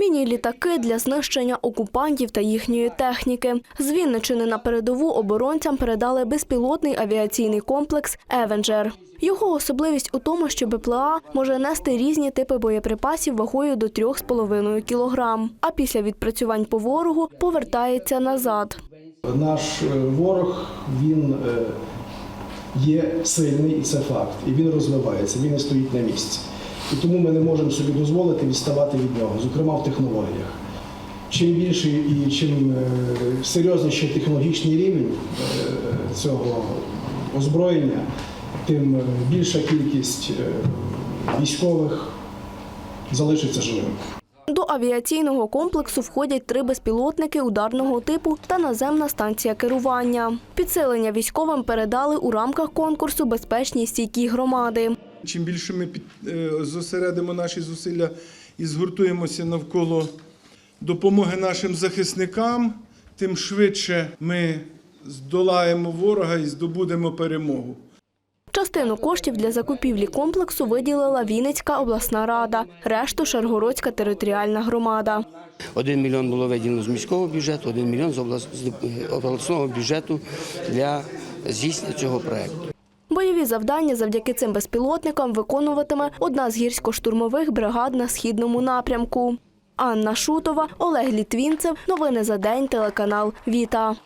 Міні-літаки для знищення окупантів та їхньої техніки. З Вінничини на передову оборонцям передали безпілотний авіаційний комплекс «Евенджер». Його особливість у тому, що БПЛА може нести різні типи боєприпасів вагою до 3,5 кілограм, а після відпрацювань по ворогу повертається назад. Наш е, ворог він е, є сильний, і це факт. І він розвивається, він не стоїть на місці. І тому ми не можемо собі дозволити відставати від нього, зокрема в технологіях. Чим більший і чим е, серйозніший технологічний рівень е, цього озброєння, тим е, більша кількість військових залишиться живими. До авіаційного комплексу входять три безпілотники ударного типу та наземна станція керування. Підсилення військовим передали у рамках конкурсу Безпечні стійкі громади. Чим більше ми під, е, зосередимо наші зусилля і згуртуємося навколо допомоги нашим захисникам, тим швидше ми здолаємо ворога і здобудемо перемогу. Частину коштів для закупівлі комплексу виділила Вінницька обласна рада, решту Шаргородська територіальна громада. Один мільйон було виділено з міського бюджету, один мільйон з облас- з обласного бюджету для здійснення цього проекту. Бойові завдання завдяки цим безпілотникам виконуватиме одна з гірсько-штурмових бригад на східному напрямку. Анна Шутова, Олег Літвінцев. Новини за день. Телеканал Віта.